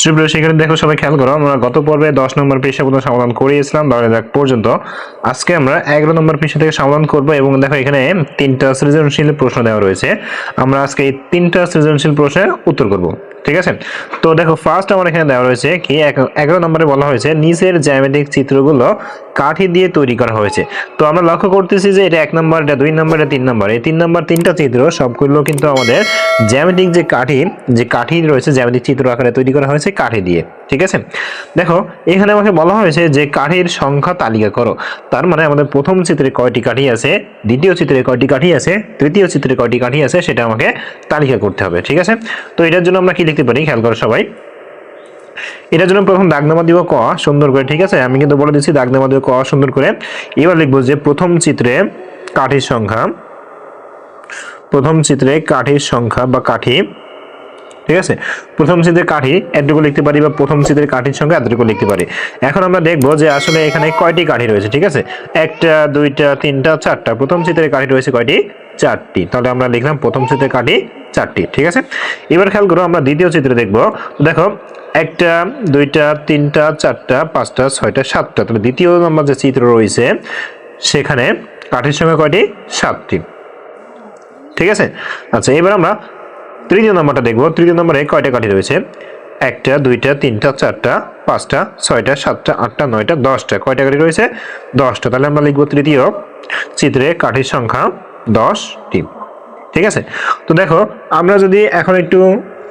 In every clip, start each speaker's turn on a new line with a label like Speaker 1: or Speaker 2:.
Speaker 1: সুপ্রিয়, সেখানে দেখো সবাই খেয়াল করো, আমরা গত পর্বে দশ নম্বর পেশা পর্যন্ত সমাধান করিয়েছিলাম বারো দেখ পর্যন্ত। আজকে আমরা এগারো নম্বর পেশা থেকে সমাধান করব এবং দেখো এখানে তিনটা সৃজনশীল প্রশ্ন দেওয়া রয়েছে। আমরা আজকে এই তিনটা সৃজনশীল প্রশ্নের উত্তর করব, ঠিক আছে? তো দেখো ফার্স্ট আমার এখানে দেওয়া রয়েছে কি এগারো নম্বরে বলা হয়েছে নিজের জ্যামেটিক চিত্রগুলো কাঠি দিয়ে তৈরি করা হয়েছে। তো আমরা লক্ষ্য করতেছি যে এটা এক নম্বর, এটা দুই নম্বর, এটা তিন নম্বর। এই তিন নম্বর, তিনটা চিত্র সবগুলো কিন্তু আমাদের জ্যামিতিক যে কাঠি যে কাঠি রয়েছে, জ্যামিতিক চিত্র আকারে তৈরি করা হয়েছে কাঠি দিয়ে। ঠিক আছে? দেখো, এখানে আমাকে বলা হয়েছে যে কাঠির সংখ্যা তালিকা করো। তার মানে আমাদের প্রথম চিত্রে কয়টি কাঠি আছে, দ্বিতীয় চিত্রে কয়টি কাঠি আছে, তৃতীয় চিত্রে কয়টি কাঠি আছে, সেটা আমাকে তালিকা করতে হবে। ঠিক আছে? তো এটার জন্য আমরা কি লিখতে পারি? খেয়াল করো সবাই। এটার জন্য প্রথম দাগনামা দিব ক, সুন্দর করে, ঠিক আছে? আমি কিন্তু বলে দিচ্ছি দাগনামা দিব ক, সুন্দর করে। এবার লিখব যে প্রথম চিত্রে কাঠির সংখ্যা, প্রথম চিত্রে কাঠির সংখ্যা বা কাঠি ঠিক আছে? প্রথম চিত্রের কাঠি এতটুকু লিখতে পারি বা প্রথম চিত্রের কাঠির সঙ্গে এতটুকু লিখতে পারি। এখন আমরা দেখব যে আসলে এখানে কয়টি কাঠি রয়েছে, ঠিক আছে? একটা, দুইটা, তিনটা, চারটা। প্রথম চিত্রের কাঠি রয়েছে কয়টি? চারটি। তাহলে আমরা লিখলাম প্রথম চিত্রের কাঠি চারটি, ঠিক আছে? এবার খেয়াল করো, আমরা দ্বিতীয় চিত্রে দেখব। দেখো, একটা, দুইটা, তিনটা, চারটা, পাঁচটা, ছয়টা, সাতটা। তাহলে দ্বিতীয় নম্বর যে চিত্র রয়েছে, সেখানে কাঠির সঙ্গে কয়টি? সাতটি। ঠিক আছে? আচ্ছা এবার আমরা তৃতীয় নম্বরটা দেখব। তৃতীয় নম্বরে কয়টা কাঠি রয়েছে? একটা, দুইটা, তিনটা, চারটা, পাঁচটা, ছয়টা, সাতটা, আটটা, নয়টা, দশটা। কয়টা কাঠি রয়েছে? দশটা। তাহলে আমরা লিখব তৃতীয় চিত্রে কাঠির সংখ্যা দশটি ঠিক আছে? তো দেখো, আমরা যদি এখন একটু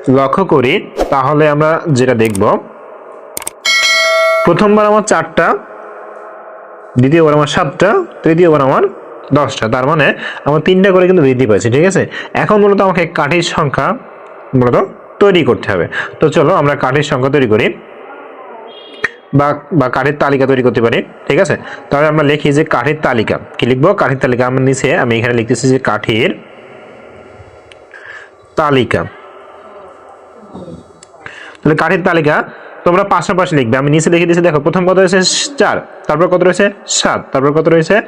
Speaker 1: লক্ষ্য করি, তাহলে আমরা যেটা দেখব, প্রথমবার আমার চারটা, দ্বিতীয়বার আমার সাতটা, তৃতীয়বার আমার দশটা, তার মানে আমার তিনটা করে কিন্তু বৃদ্ধি পাইছে ঠিক আছে? এখন মূলত আমাকে কাঠির সংখ্যা মূলত তৈরি করতে হবে। তো চলো আমরা কাঠির সংখ্যা তৈরি করি বা বা কাঠের তালিকা তৈরি করতে পারি, ঠিক আছে? তাহলে আমরা লিখি যে কাঠের তালিকা। কি লিখব? কাঠের তালিকা আমার নিচে, আমি এখানে লিখতেছি যে কাঠের তালিকা। তাহলে কাঠের তালিকা তোমরা পাশাপাশি লিখবে। আমি নিচে লিখে দিয়েছি, দেখো, প্রথম কত রয়েছে? চার। তারপর কত রয়েছে? সাত। তারপর কত রয়েছে?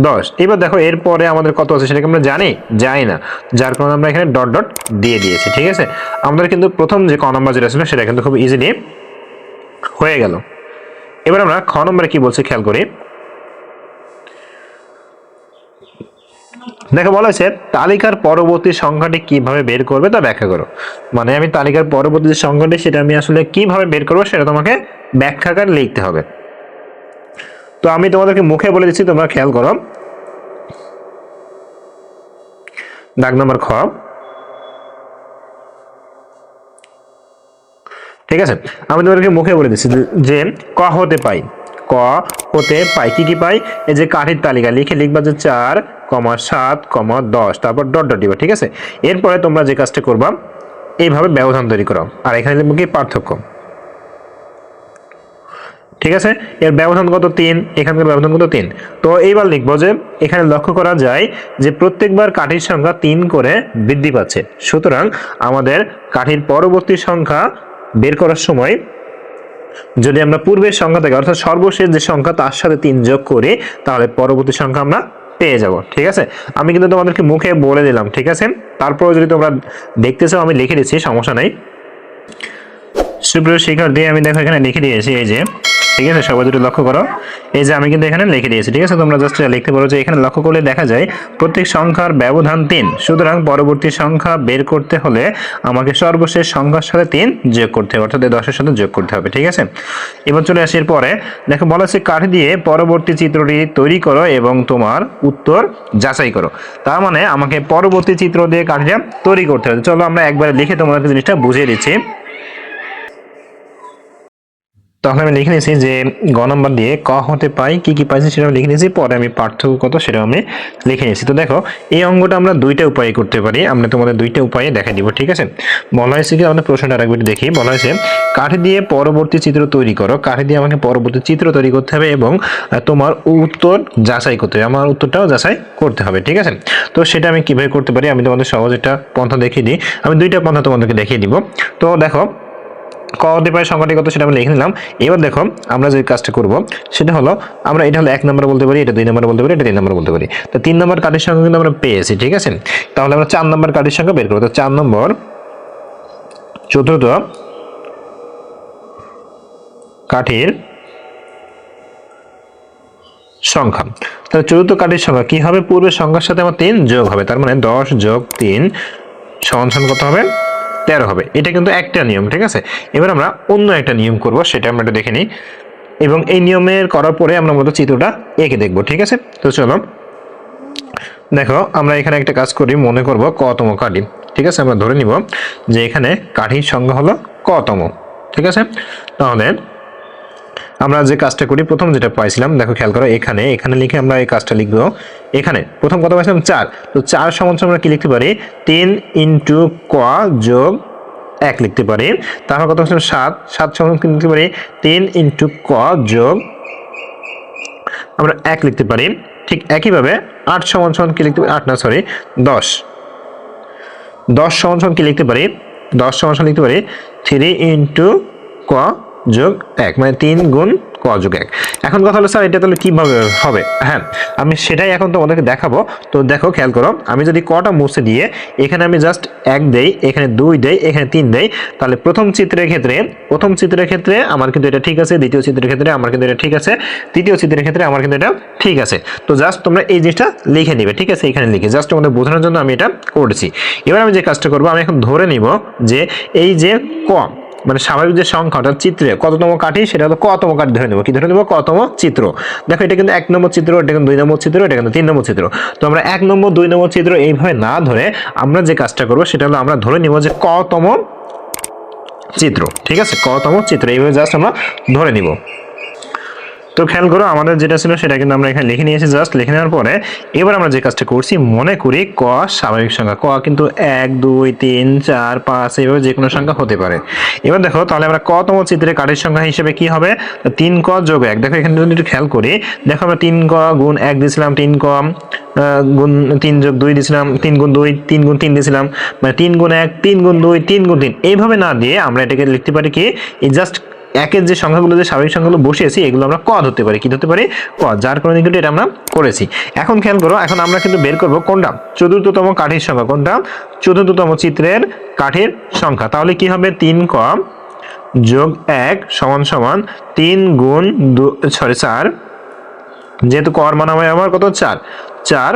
Speaker 1: দশ। এবার দেখো, এরপরে আমাদের কত আছে সেটাকে আমরা জানি? যাই না। যার কারণে আমরা এখানে ডট ডট দিয়ে দিয়েছি, ঠিক আছে? আমাদের কিন্তু প্রথম যে ক নম্বর যেটা ছিল সেটা কিন্তু খুব ইজিলি হয়ে গেল। এবার আমরা খ নম্বরে কি বলছি, খেয়াল করি? দেখো বলা হয়েছে, তালিকার পরবর্তী সংখ্যাটি কীভাবে বের করবে তা ব্যাখ্যা করো। মানে আমি তালিকার পরবর্তী যে সংখ্যাটি, সেটা আমি আসলে কীভাবে বের করব সেটা তোমাকে ব্যাখ্যাকার লিখতে হবে। তো আমি তোমাদেরকে মুখে বলে দিচ্ছি, তোমরা খেয়াল করো। দাগ নম্বর খ। ঠিক আছে? আমি তোমাদেরকে মুখে বলে দিচ্ছি যে- ক হতে পাই। ক হতে পাই। কি কি পাই? এই যে কাঠির তালিকা, লিখে লিখবা যে চার কমা সাত কমা দশ, তারপর ডট ডট দিবা, ঠিক আছে? এরপরে তোমরা যে কাজটা করবা, এইভাবে ব্যবধান তৈরি করো। আর এখানে লিখব কি? পার্থক্য। ঠিক আছে? এর ব্যবধান কত? তিন। এখানকার ব্যবধান কত? তিন। তো এইবার লিখব যে, এখানে লক্ষ্য করা যায় যে প্রত্যেকবার কাঠির সংখ্যা তিন করে বৃদ্ধি পাচ্ছে। সুতরাং আমাদের কাঠির পরবর্তী সংখ্যা বের করার সময় যদি আমরা পূর্বের সংখ্যা থেকে অর্থাৎ সর্বশেষ যে সংখ্যা, তার সাথে তিন যোগ করি, তাহলে পরবর্তী সংখ্যা আমরা পেয়ে যাব, ঠিক আছে? আমি কিন্তু তোমাদেরকে মুখে বলে দিলাম, ঠিক আছে? তারপরে যদি তোমরা দেখতে চাও, আমি লিখে দিচ্ছি, সমস্যা নাই। সুপ্রিয় শিক্ষার্থী, আমি দেখো এখানে লিখে দিয়েছি, এই যে ঠিক আছে? সবাই দুটো লক্ষ্য করো। এই যে আমি কিন্তু এখানে লিখে দিয়েছি, ঠিক আছে? তোমরা জাস্ট লিখতে পারো যে এখানে লক্ষ্য করলে দেখা যায় প্রত্যেক সংখ্যার ব্যবধান তিন। সুতরাং পরবর্তী সংখ্যা বের করতে হলে আমাকে সর্বশেষ সংখ্যার সাথে তিন যোগ করতে হবে, অর্থাৎ দশের সাথে যোগ করতে হবে, ঠিক আছে? এবার চলে আসি পরে দেখো, বলা হচ্ছে কাঠ দিয়ে পরবর্তী চিত্রটি তৈরি করো এবং তোমার উত্তর যাচাই করো। তার মানে আমাকে পরবর্তী চিত্র দিয়ে কাঠিটা তৈরি করতে হবে। চলো আমরা একবারে লিখে তোমাদেরকে জিনিসটা বুঝিয়ে দিচ্ছি। তখন আমি লিখে নিয়েছি যে গ নম্বর দিয়ে ক হতে পাই, কি কি পাইছি সেটা আমি লিখে নিয়েছি, পরে আমি পার্থক্য কত সেটা আমি লিখে নিয়েছি। তো দেখো, এই অঙ্গটা আমরা দুইটা উপায়ে করতে পারি, আমরা তোমাদের দুইটা উপায়ে দেখা দিব, ঠিক আছে? বলা হয়েছে কি, আমাদের প্রশ্নটা আরেকবার দেখি। বলা হয়েছে, কাঠি দিয়ে পরবর্তী চিত্র তৈরি করো। কাঠি দিয়ে আমাকে পরবর্তী চিত্র তৈরি করতে হবে এবং তোমার উত্তর যাচাই করতে হবে, আমার উত্তরটাও যাচাই করতে হবে, ঠিক আছে? তো সেটা আমি কীভাবে করতে পারি, আমি তোমাদের সহজ একটা পন্থা দেখিয়ে দিই। আমি দুইটা পন্থা তোমাদেরকে দেখিয়ে দিব। তো দেখো ক হতে পারে সংখ্যাটি কত সেটা আমি লিখে নিলাম। এবার দেখো, আমরা যে কাজটা করব, সেটা হলো, আমরা এটা হলো এক নম্বর বলতে পারি, এটা দুই নম্বর বলতে পারি, এটা তিন নম্বর বলতে পারি। তো তিন নম্বর কার্ডের সংখ্যা কিন্তু আমরা পেয়েছি, ঠিক আছে? তাহলে আমরা চার নম্বর কার্ডের সংখ্যা বের করব। তো চার নম্বর, চতুর্থ কাঠির সংখ্যা। তাহলে চতুর্থ কাঠির সংখ্যা কি হবে? পূর্বের সংখ্যার সাথে আমার তিন যোগ হবে, তার মানে দশ যোগ তিন সমান কত হবে? তেরো হবে। এটা কিন্তু একটা নিয়ম, ঠিক আছে? এবার আমরা অন্য একটা নিয়ম করব, সেটা আমরা একটু দেখে নিই। এবং এই নিয়মের করার পরে আমরা মূলত চিত্রটা এঁকে দেখব, ঠিক আছে? তো চলো। দেখো, আমরা এখানে একটা কাজ করি, মনে করব কতম কাঠি, ঠিক আছে? আমরা ধরে নিব যে এখানে কাঠির সংখ্যা হলো কতম ঠিক আছে? তাহলে আমরা যে কাজটা করি, প্রথম যেটা পাইছিলাম, দেখো খেয়াল করো এখানে এখানে লিখে আমরা এই কাজটা লিখব। এখানে প্রথম কথা পাইছিলাম চার। তো চার সমান আমরা কি লিখতে পারি? তিন ইন্টু ক যোগ এক লিখতে পারি। তারপর কত পাইছিলাম সাত। সাত সমান কি লিখতে পারি? তিন ইন্টু ক যোগ আমরা এক লিখতে পারি। ঠিক একইভাবে আট সমান সমান কি লিখতে পারি? আট না সরি দশ। দশ সমান সমান কি লিখতে পারি? দশ সমান সমান লিখতে পারি? থ্রি ইন্টু ক যোগ এক মানে তিন গুণ ক যোগ এক। এখন কথা হলো, স্যার, এটা তাহলে কীভাবে হবে? হ্যাঁ আমি সেটাই এখন তোমাদেরকে দেখাবো। তো দেখো, খেয়াল করো, আমি যদি কটা মুছে দিয়ে এখানে আমি জাস্ট এক দেই, এখানে দুই দেই, এখানে তিন দেই, তাহলে প্রথম চিত্রের ক্ষেত্রে, প্রথম চিত্রের ক্ষেত্রে আমার কিন্তু এটা ঠিক আছে, দ্বিতীয় চিত্রের ক্ষেত্রে আমার কিন্তু এটা ঠিক আছে, তৃতীয় চিত্রের ক্ষেত্রে আমার কিন্তু এটা ঠিক আছে। তো জাস্ট তোমরা এই জিনিসটা লিখে নিবে, ঠিক আছে, এখানে লিখে। জাস্ট তোমাদের বোঝানোর জন্য আমি এটা করছি। এবার আমি যে কাজটা করব, আমি এখন ধরে নিব যে এই যে কম মানে স্বাভাবিক যে সংখ্যা, অর্থাৎ চিত্রে কততম কাঠি, সেটা হলো কতম কাঠি ধরে নেব। কি ধরে নেব? কতম চিত্র। দেখো, এটা কিন্তু এক নম্বর চিত্র, এটা কিন্তু দুই নম্বর চিত্র, এটা কিন্তু তিন নম্বর চিত্র। তো আমরা এক নম্বর, দুই নম্বর চিত্র এইভাবে না ধরে আমরা যে কাজটা করব, সেটা হলো আমরা ধরে নেব যে কতম চিত্র। ঠিক আছে? কতম চিত্র। এইভাবে জাস্ট আমরা ধরে নিব। তো খেয়াল করো, আমাদের যেটা ছিল সেটা কিন্তু আমরা এখানে লিখে নিয়েছি জাস্ট লিখে নেওয়ার পরে এবার আমরা যে কাজটা করছি, মনে করি ক স্বাভাবিক সংখ্যা, ক কিন্তু এক, দুই, তিন, চার, পাঁচ এইভাবে যে কোনো সংখ্যা হতে পারে। এবার দেখো, তাহলে আমরা কতম চিত্রে কাঠের সংখ্যা হিসেবে কি হবে? তিন ক যোগ এক, দেখো এখানে যদি একটু খেয়াল করি, দেখো আমরা তিন ক গুণ এক দিয়েছিলাম, তিন ক গুণ তিন যোগ দুই দিয়েছিলাম, তিন গুণ দুই, তিন গুণ তিন দিয়েছিলাম মানে তিন গুণ এক, তিন গুণ দুই, তিন গুণ তিন, এইভাবে না দিয়ে আমরা এটাকে লিখতে পারি কি জাস্ট একের যে সংখ্যাগুলো, যে স্বাভাবিক সংখ্যাগুলো বসিয়েছি, এগুলো আমরা ক ধরতে পারি। কি ধরতে পারি? ক। যার কারণে কিন্তু এটা আমরা করেছি। এখন খেয়াল করো, এখন আমরা কিন্তু বের করব কোনটা? চতুর্থতম কাঠের সংখ্যা কোনটা? চতুর্থতম চিত্রের কাঠের সংখ্যা। তাহলে কি হবে? তিন ক যোগ এক সমান সমান তিন গুণ দু সরি চার। যেহেতু কর মান হয় আমার কত চার। চার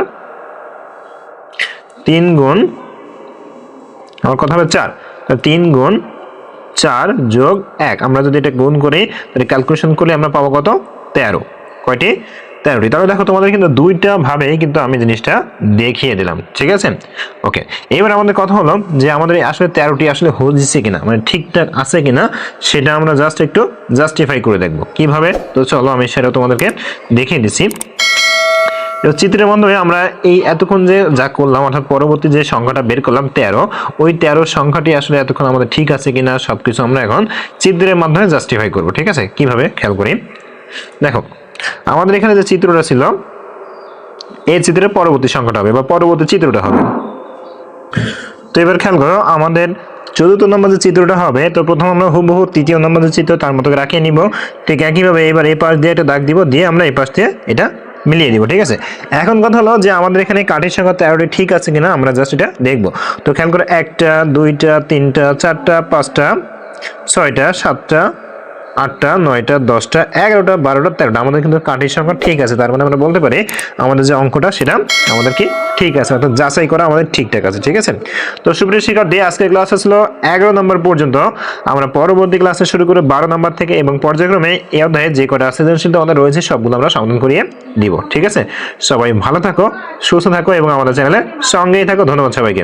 Speaker 1: তিন গুণ, আমার কথা হবে চার। তিন গুণ চার যোগ এক। আমরা যদি এটা গুণ করি, তাহলে ক্যালকুলেশন করলে আমরা পাবো কত? তেরো। কয়টি? তেরোটি। তাহলে দেখো তোমাদের কিন্তু দুইটা ভাবে কিন্তু আমি জিনিসটা দেখিয়ে দিলাম। ঠিক আছে? ওকে। এবার আমাদের কথা হলো যে আমাদের আসলে তেরোটি আসলে হচ্ছে কিনা মানে ঠিকঠাক আছে কিনা, সেটা আমরা জাস্ট একটু জাস্টিফাই করে দেখব। কীভাবে? তো চলো আমি সেটা তোমাদেরকে দেখিয়ে দিচ্ছি চিত্রের মাধ্যমে আমরা এই এতক্ষণ যে যা করলাম, অর্থাৎ পরবর্তী যে সংখ্যাটা বের করলাম, তেরো, ওই তেরো সংখ্যাটি আসলে এতক্ষণ আমাদের ঠিক আছে কিনা সব কিছু আমরা এখন চিত্রের মাধ্যমে জাস্টিফাই করব, ঠিক আছে? কীভাবে? খেয়াল করি। দেখো, আমাদের এখানে যে চিত্রটা ছিল, এই চিত্রের পরবর্তী সংখ্যাটা হবে বা পরবর্তী চিত্রটা হবে। তো এবার খেয়াল করো, আমাদের চতুর্থ নম্বর যে চিত্রটা হবে, তো প্রথম আমরা হুবহু তৃতীয় নম্বর যে চিত্র, তার মতো রাখিয়ে নিব। ঠিক একইভাবে এবার এই পাশ দিয়ে একটা দাগ দিব, দিয়ে আমরা এই পাশ দিয়ে এটা মিলিয়ে দিব, ঠিক আছে? এখন কথা হলো যে আমাদের এখানে কাঠের সংখ্যা তেরোটি ঠিক আছে কিনা, আমরা জাস্ট এটা দেখব। তো খেয়াল করে, একটা, দুইটা, তিনটা, চারটা, পাঁচটা, ছয়টা, সাতটা আটটা, নয়টা, দশটা, এগারোটা, বারোটা, তেরোটা। আমাদের কিন্তু কাঠের সংখ্যা ঠিক আছে। তার মানে আমরা বলতে পারি আমাদের যে অঙ্কটা সেটা আমাদের কি ঠিক আছে। অর্থাৎ যাচাই করা আমাদের ঠিকঠাক আছে, ঠিক আছে? তো সুপ্রিয় শিক্ষার্থী আজকের ক্লাস আসলো এগারো নম্বর পর্যন্ত। আমরা পরবর্তী ক্লাসে শুরু করে বারো নম্বর থেকে এবং পর্যায়ক্রমে এই অধ্যায়ে যে কটা সৃজনশীল আমাদের রয়েছে সবগুলো আমরা সমাধান করিয়ে দিব, ঠিক আছে? সবাই ভালো থাকো, সুস্থ থাকো এবং আমাদের চ্যানেলে সঙ্গেই থাকো। ধন্যবাদ সবাইকে।